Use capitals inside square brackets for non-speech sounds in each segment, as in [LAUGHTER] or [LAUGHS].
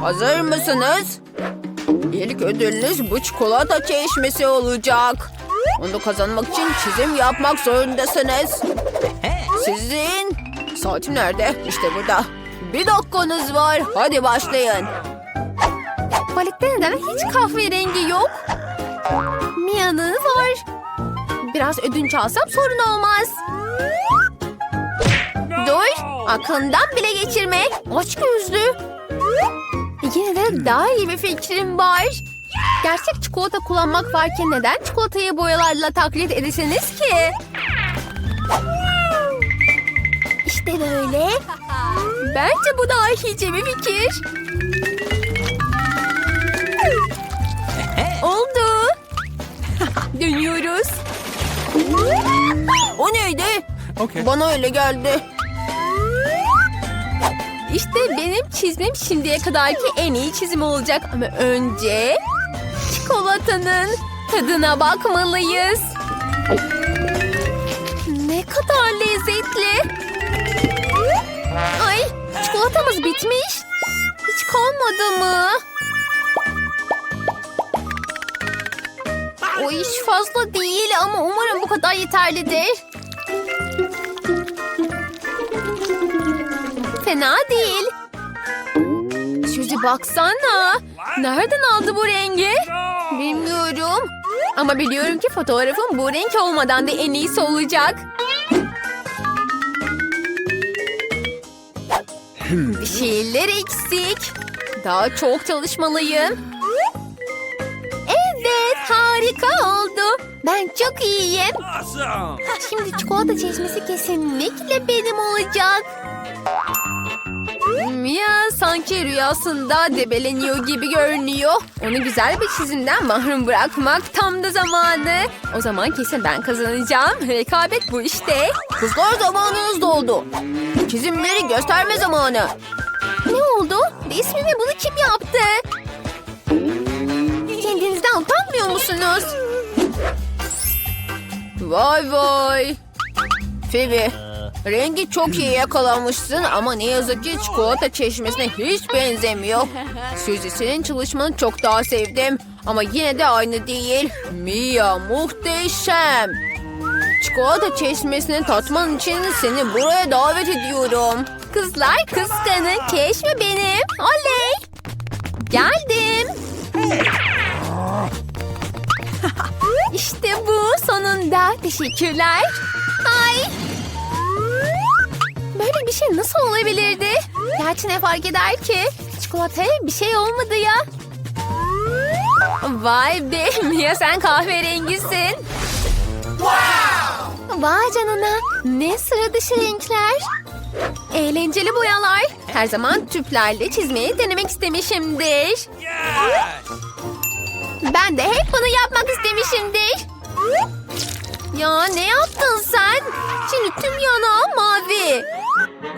Hazır mısınız? İlk ödülünüz bu çikolata çeşmesi olacak. Onu kazanmak için çizim yapmak zorundasınız. Sizin saatim nerede? İşte burada. Bir dakikanız var. Hadi başlayın. Tuvalette neden hiç kahverengi yok? Mia'nın var. Biraz ödünç alsam sorun olmaz. Dur, aklından bile geçirme. Aç gözlü. Yine de daha iyi bir fikrim var. Gerçek çikolata kullanmak varken neden çikolatayı boyalarla taklit edesiniz ki? İşte böyle. [LAUGHS] Bence bu dahice bir fikir. [LAUGHS] Oldu. Dönüyoruz. O neydi? Okay. Bana öyle geldi. İşte benim çizimim şimdiye kadarki en iyi çizim olacak. Ama önce çikolatanın tadına bakmalıyız. Ne kadar lezzetli. Ay çikolatamız bitmiş. Hiç kalmadı mı? O iş fazla değil ama umarım bu kadar yeterlidir. Fena değil. Suzy baksana. Nereden aldı bu rengi? Bilmiyorum. Ama biliyorum ki fotoğrafım bu renk olmadan da en iyisi olacak. Bir şeyler eksik. Daha çok çalışmalıyım. Evet harika oldu. Ben çok iyiyim. Şimdi çikolata çeşmesi kesinlikle benim olacak. Mia sanki rüyasında debeleniyor gibi görünüyor. Onu güzel bir çizimden mahrum bırakmak tam da zamanı. O zaman kesin ben kazanacağım. Rekabet bu işte. Kızlar zamanınız doldu. Çizimleri gösterme zamanı. Ne oldu? Resmimi bunu kim yaptı? Kendinizden utanmıyor musunuz? Vay vay. Phoebe, rengi çok iyi yakalamışsın ama ne yazık ki çikolata çeşmesine hiç benzemiyor. Suzy senin çalışmanı çok daha sevdim ama yine de aynı değil. Mia muhteşem. Çikolata çeşmesini tatman için seni buraya davet ediyorum. Kızlar kıskanın keşme benim. Oley. Geldim. [LAUGHS] işte bu sonunda. Teşekkürler. Ay. Böyle bir şey nasıl olabilirdi? Gerçi ne fark eder ki? Çikolataya bir şey olmadı ya. Vay be [LAUGHS] Mia sen kahverengisin. Vay canına. Ne sıra dışı renkler. Eğlenceli boyalar. Her zaman tüplerle çizmeyi denemek istemişimdir. Ben de hep bunu yapmak istemişimdir. Ya ne yaptın sen? Şimdi tüm yanağım mavi.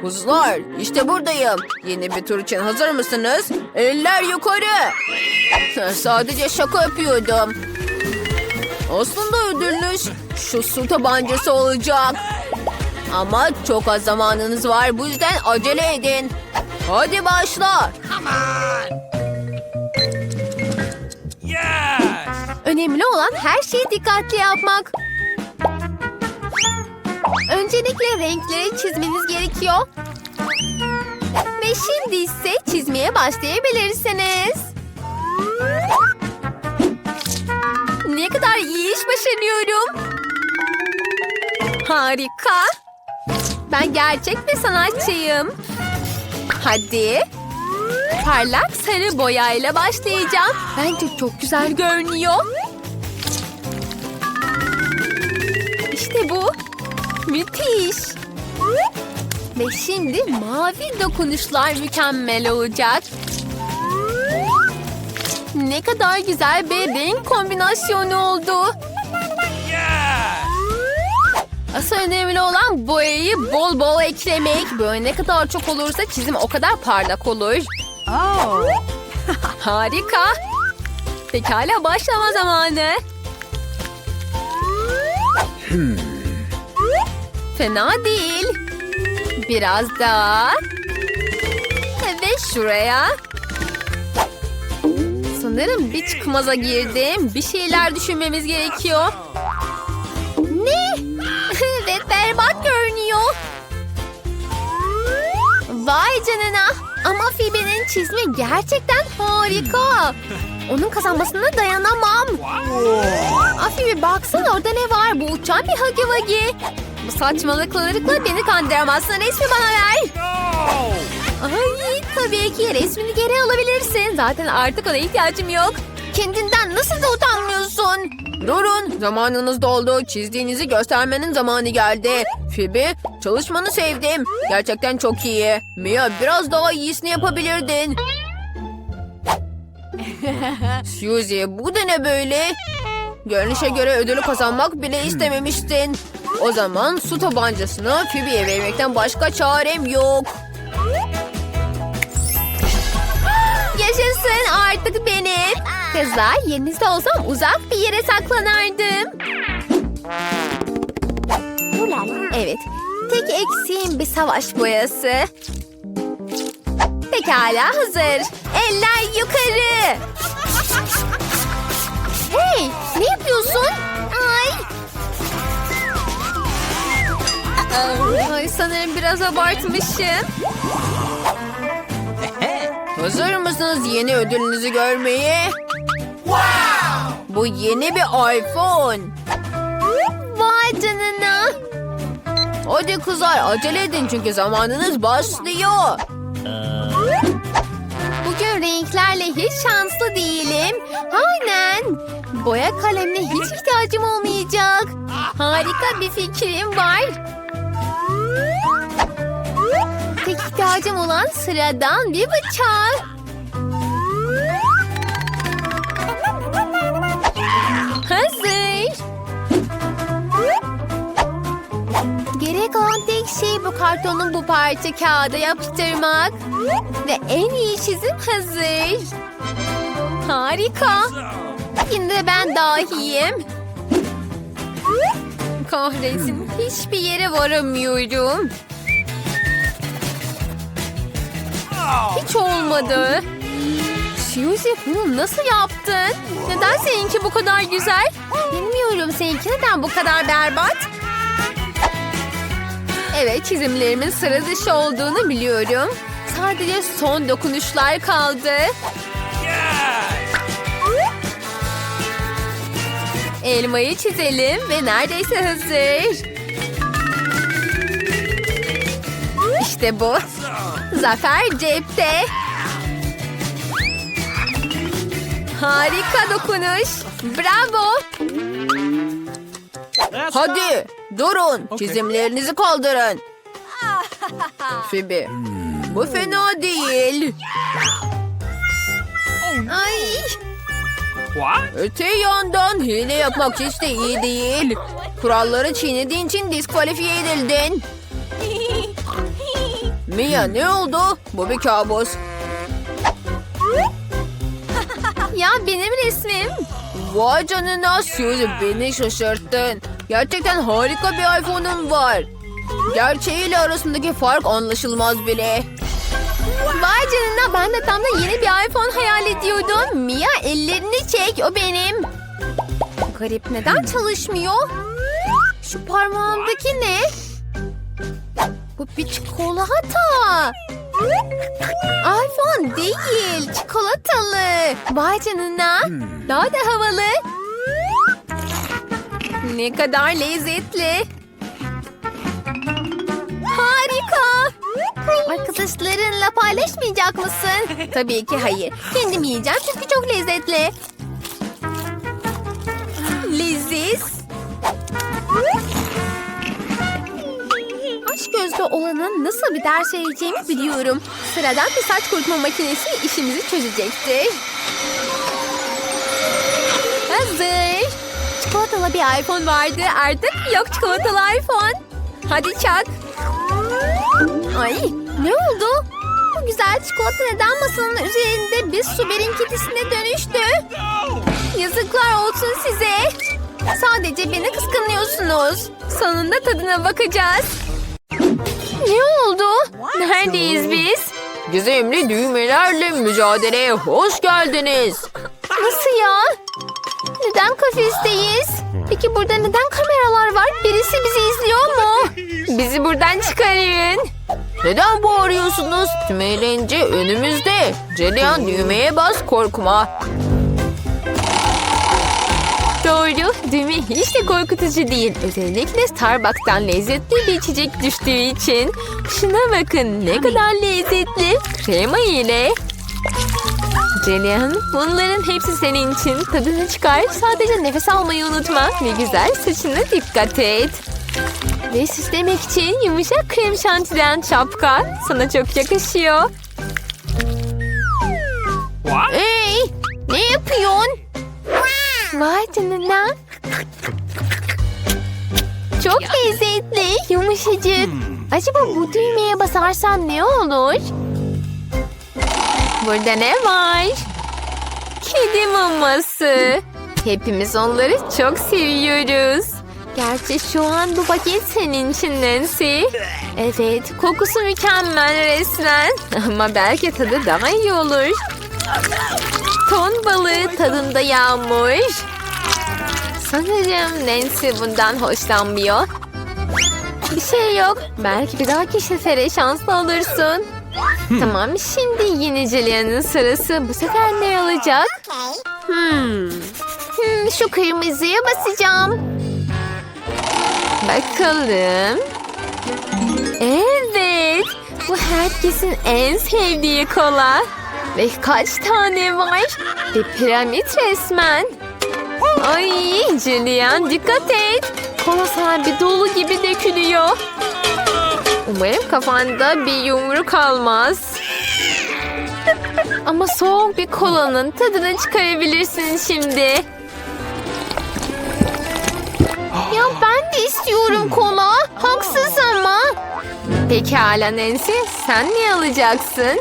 Kızlar işte buradayım. Yeni bir tur için hazır mısınız? Eller yukarı. Sadece şaka yapıyordum. Aslında ödülünüz şu su tabancası olacak. Ama çok az zamanınız var bu yüzden acele edin. Hadi başla. Önemli olan her şeyi dikkatli yapmak. Öncelikle renkleri çizmeniz gerekiyor. Ve şimdi ise çizmeye başlayabilirsiniz. Ne kadar iyi iş başarıyorum. Harika. Ben gerçek bir sanatçıyım. Hadi. Parlak sarı boyayla başlayacağım. Bence çok güzel görünüyor. Müthiş. Ve şimdi mavi dokunuşlar mükemmel olacak. Ne kadar güzel bir renk kombinasyonu oldu. Asıl önemli olan boyayı bol bol eklemek. Böyle ne kadar çok olursa çizim o kadar parlak olur. [LAUGHS] Harika. Pekala başlama zamanı. Fena değil. Biraz daha. Ve şuraya. Sanırım bir çıkmaza girdim. Bir şeyler düşünmemiz gerekiyor. Ne? [LAUGHS] evet berbat görünüyor. Vay canına. Ama Phoebe'nin çizimi gerçekten harika. Onun kazanmasına dayanamam. Aa, Phoebe baksana orada ne var? Bu uçan bir hagi vagi. Bu saçmalıklarla beni kandıramazsın. Resmi bana ver. Ay tabii ki resmini geri alabilirsin. Zaten artık ona ihtiyacım yok. Kendinden nasıl da utanmıyorsun? Durun, zamanınız doldu. Çizdiğinizi göstermenin zamanı geldi. Phoebe, çalışmanı sevdim. Gerçekten çok iyi. Mia, biraz daha iyisini yapabilirdin. [LAUGHS] Suzy, bu da ne böyle? Görünüşe göre ödülü kazanmak bile istememiştin. O zaman su tabancasını Phoebe'ye vermekten başka çarem yok. Yaşasın artık benim. Kızlar yerinizde olsam uzak bir yere saklanardım. Evet. Tek eksiğim bir savaş boyası. Pekala hazır. Eller yukarı. Hey ne yapıyorsun? Ay sanırım biraz abartmışım. [LAUGHS] Hazır mısınız yeni ödülünüzü görmeye? Bu yeni bir iPhone. Vay canına. Hadi kızlar acele edin çünkü zamanınız başlıyor. Bugün renklerle hiç şanslı değilim. Aynen. Boya kalemine hiç ihtiyacım olmayacak. Harika bir fikrim var. Tek ihtiyacım olan sıradan bir bıçak. Hazır. Gerek olan tek şey bu kartonun bu parça kağıda yapıştırmak. Ve en iyi çizim hazır. Harika. De ben dahiyim. Kahretsin. Hiçbir yere varamıyorum. Hiç olmadı. Suzy bunu nasıl yaptın? Neden seninki bu kadar güzel? Bilmiyorum seninki neden bu kadar berbat? Evet çizimlerimin sıra dışı olduğunu biliyorum. Sadece son dokunuşlar kaldı. Elmayı çizelim ve neredeyse hazır. İşte bu. Zafer cepte. Harika dokunuş. Bravo. Hadi durun çizimlerinizi kaldırın. Phoebe bu fena değil. Ay. What? Öte yandan hile yapmak hiç de iyi değil. Kuralları çiğnediğin için diskalifiye edildin. Mia ne oldu? Bu bir kabus. [LAUGHS] Ya benim resmim. Vay canına Suzy beni şaşırttın. Gerçekten harika bir iPhone'un var. Gerçeğiyle arasındaki fark anlaşılmaz bile. Vay canına ben de tam da yeni bir iPhone hayal ediyordum. Mia ellerini çek o benim. Garip neden çalışmıyor? Şu parmağımdaki çikolata. iPhone değil çikolatalı. Vay canına. Daha da havalı. Ne kadar lezzetli. Harika. Arkadaşlarınla paylaşmayacak mısın? Tabii ki hayır. Kendim yiyeceğim çünkü çok lezzetli. Leziz. Gözlü olanın nasıl bir ders vereceğimi biliyorum. Sıradan bir saç kurutma makinesi işimizi çözecektir. Hazır. Çikolatalı bir iPhone vardı. Artık yok çikolatalı iPhone. Hadi çak. Ay ne oldu? Bu güzel çikolata neden masanın üzerinde bir su birikintisine dönüştü? Yazıklar olsun size. Sadece beni kıskanıyorsunuz. Sonunda tadına bakacağız. Ne oldu? Neredeyiz biz? Gizemli düğmelerle mücadeleye hoş geldiniz. Nasıl ya? Neden kafesteyiz? Peki burada neden kameralar var? Birisi bizi izliyor mu? [LAUGHS] Bizi buradan çıkarın. Neden bağırıyorsunuz? Tüm eğlence önümüzde. Celian düğmeye bas korkma. Doğru, düğme hiç de korkutucu değil. Özellikle Starbucks'tan lezzetli bir içecek düştüğü için. Şuna bakın ne kadar lezzetli. Krema ile. Celian, bunların hepsi senin için. Tadını çıkar. Sadece nefes almayı unutma. Ve güzel saçına dikkat et. Ve süslemek için yumuşak krem şantiden şapka. Sana çok yakışıyor. What? Hey, ne yapıyorsun? Vay canına. Çok lezzetli, yumuşacık. Acaba bu düğmeye basarsam ne olur? Burada ne var? Kedi maması. Hepimiz onları çok seviyoruz. Gerçi şu an bu paket senin için Nancy. Evet, kokusu mükemmel resmen. Ama belki tadı daha iyi olur. Ton balığı tadında yağmur. Sanırım Nancy bundan hoşlanmıyor. Bir şey yok. Belki bir dahaki sefere şanslı olursun. tamam şimdi Julia'nın sırası. Bu sefer ne olacak? Hmm. Hmm, şu kırmızıya basacağım. Bakalım. Evet. Bu herkesin en sevdiği kola. Ve kaç tane var? Bir piramit resmen. Ay Julian dikkat et. Kola sahibi dolu gibi dökülüyor. Umarım kafanda bir yumruk kalmaz. Ama soğuk bir kolanın tadını çıkarabilirsin şimdi. Ya ben de istiyorum kola. Haksız ama. Pekala Nancy sen ne alacaksın?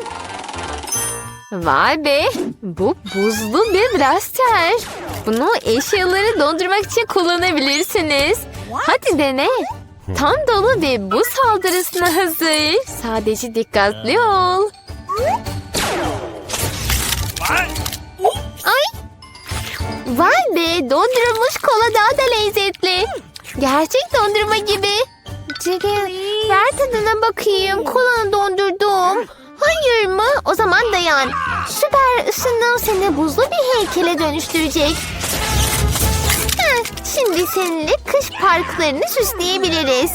Vay be bu buzlu bir blaster. Bunu eşyaları dondurmak için kullanabilirsiniz. Hadi dene. Tam dolu ve buz saldırısına hazır. Sadece dikkatli ol. Ay. Vay be dondurulmuş kola daha da lezzetli. Gerçek dondurma gibi. Ceren ver tadına bakayım. Kolanı dondurdum. Hayır mı? O zaman dayan. Süper ısınım seni buzlu bir heykele dönüştürecek. Heh, şimdi seninle kış parklarını süsleyebiliriz.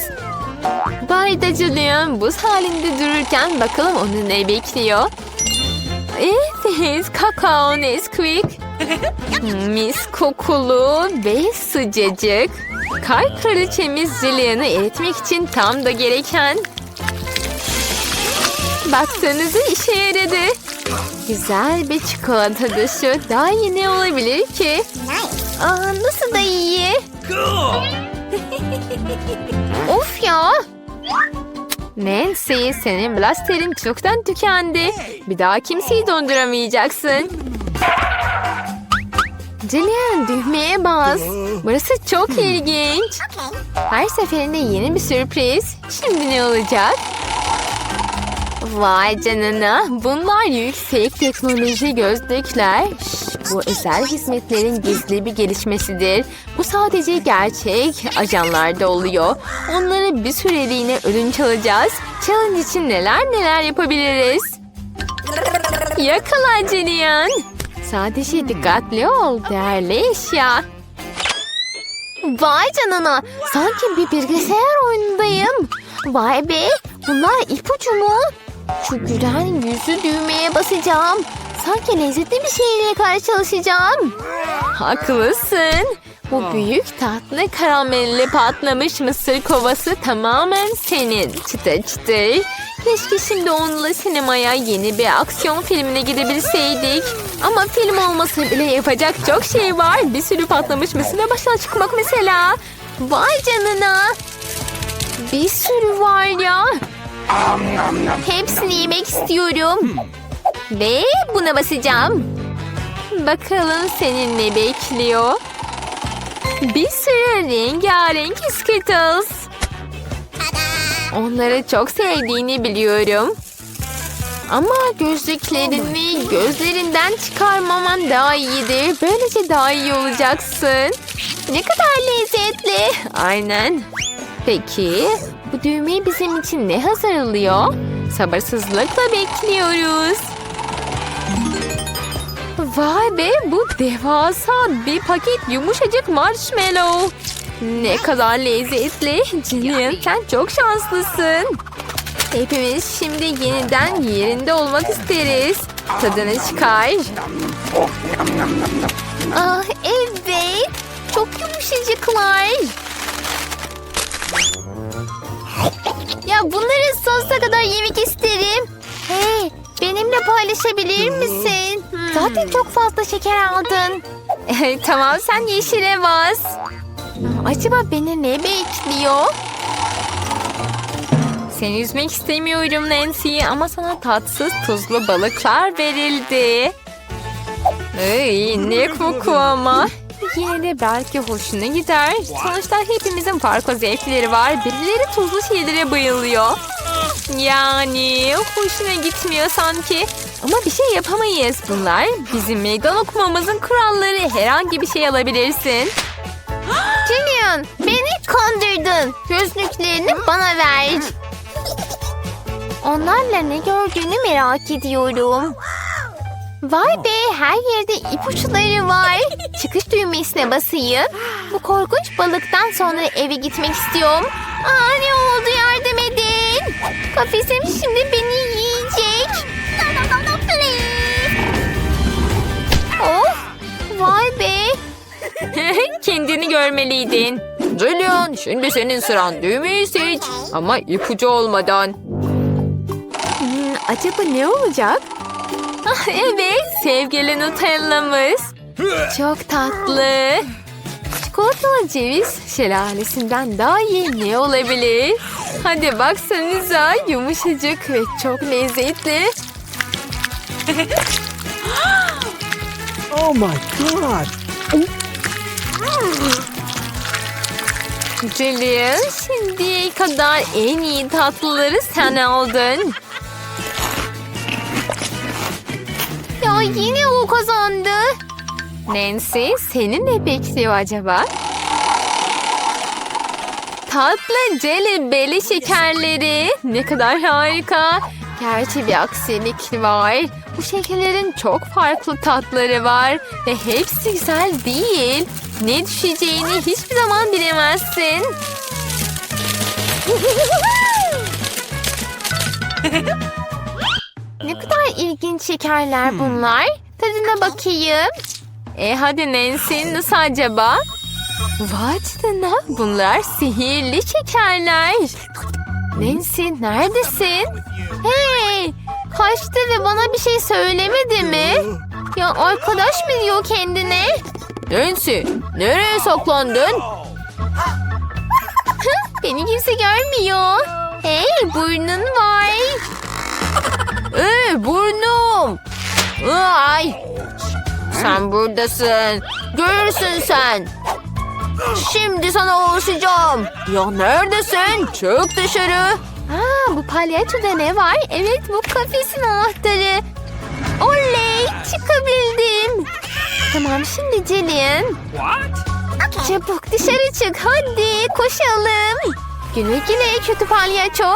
Bayda Julian buz halinde dururken bakalım onu ne bekliyor. Evet, kakao Nesquik. Mis kokulu ve sıcacık. Kar kraliçemiz Julian'ı eritmek için tam da gereken. Baksanıza işe yaradı. Güzel bir çikolata dışı. Daha iyi ne olabilir ki? Aa, nasıl da iyi. Of ya. Nancy senin blasterin çoktan tükendi. Bir daha kimseyi donduramayacaksın. Julian düğmeye bas. Burası çok ilginç. Her seferinde yeni bir sürpriz. Şimdi ne olacak? Vay canına. Bunlar yüksek teknoloji gözlükler. Şş, bu özel hizmetlerin gizli bir gelişmesidir. Bu sadece gerçek ajanlarda oluyor. Onları bir süreliğine ödünç alacağız. Challenge için neler neler yapabiliriz. Yakala Julian. Sadece dikkatli ol. Değerli eşya. Vay canına. Sanki bir bilgisayar oyunundayım. Vay be. Bunlar ipucu mu? Şu gülen yüzü düğmeye basacağım. Sanki lezzetli bir şeyle karşılaşacağım. Haklısın. Bu büyük tatlı karamelli patlamış mısır kovası tamamen senin. Çıtır çıtır. Keşke şimdi onunla sinemaya yeni bir aksiyon filmine gidebilseydik. Ama film olmasa bile yapacak çok şey var. Bir sürü patlamış mısırla başa çıkmak mesela. Vay canına. Bir sürü var ya. Hepsini yemek istiyorum. Ve buna basacağım. Bakalım senin ne bekliyor? Bir sürü rengarenk Skittles. Onları çok sevdiğini biliyorum. Ama gözlüklerini gözlerinden çıkarmaman daha iyidir. Böylece daha iyi olacaksın. Ne kadar lezzetli. Aynen. Peki bu düğmeyi bizim için ne hazırlıyor? Sabırsızlıkla bekliyoruz. Vay be bu devasa bir paket yumuşacık marshmallow. Ne kadar lezzetli. Jillian sen çok şanslısın. Hepimiz şimdi yeniden yerinde olmak isteriz. Tadını çıkar. Ah evet. Çok yumuşacıklar. Ya bunları sonsuza kadar yemek isterim. Hey, benimle paylaşabilir misin? Zaten çok fazla şeker aldın. tamam sen yeşile bas. Acaba beni ne bekliyor? Seni üzmek istemiyorum Nancy ama sana tatsız tuzlu balıklar verildi. Ay, ne koku ama. De belki hoşuna gider. Sonuçta hepimizin farklı zevkleri var. Birileri tuzlu şeylere bayılıyor. Yani hoşuna gitmiyor sanki. Ama bir şey yapamayız. Bunlar bizim meydan okumamızın kuralları. Herhangi bir şey alabilirsin. [GASPS] Jillian beni kandırdın. Gözlüklerini bana ver. Onlarla ne gördüğünü merak ediyorum. Vay be her yerde ipuçları var. [LAUGHS] Çıkış düğmesine basayım. Bu korkunç balıktan sonra eve gitmek istiyorum. Aa ne oldu yardım edin. Kafesim şimdi beni yiyecek. Of vay be. [LAUGHS] Kendini görmeliydin. Julian şimdi senin sıran düğmeyi seç. Ama ipucu olmadan. Hmm, acaba ne olacak? Ah, [LAUGHS] evet, sevgili Nutella'mız. Çok tatlı. Çikolatalı ceviz şelalesinden daha iyi ne olabilir? Hadi baksanıza yumuşacık ve çok lezzetli. [LAUGHS] Oh my god. Julian, şimdiye kadar en iyi tatlıları sen aldın. Yine o kazandı. Nancy, seni ne bekliyor acaba? Tatlı jelly belly şekerleri. Ne kadar harika. Gerçi bir aksilik var. Bu şekerlerin çok farklı tatları var. Ve hepsi güzel değil. Ne düşeceğini hiçbir zaman bilemezsin. [LAUGHS] ne kadar ilginç şekerler bunlar. Tadına bakayım. E hadi Nancy nasıl acaba? Vay canına bunlar sihirli şekerler. Nancy neredesin? Hey kaçtı ve bana bir şey söylemedi mi? Ya arkadaş mı diyor kendine? Nancy nereye saklandın? Beni kimse görmüyor. Hey burnun var. Ee, burnum. Ay. Sen buradasın. Görürsün sen. Şimdi sana ulaşacağım. Ya neredesin? Çık dışarı. Aa, bu palyaçoda ne var? Evet bu kafesin anahtarı. Oley çıkabildim. Tamam şimdi Jillian. What? Çabuk dışarı çık hadi koşalım. Güle güle kötü palyaço.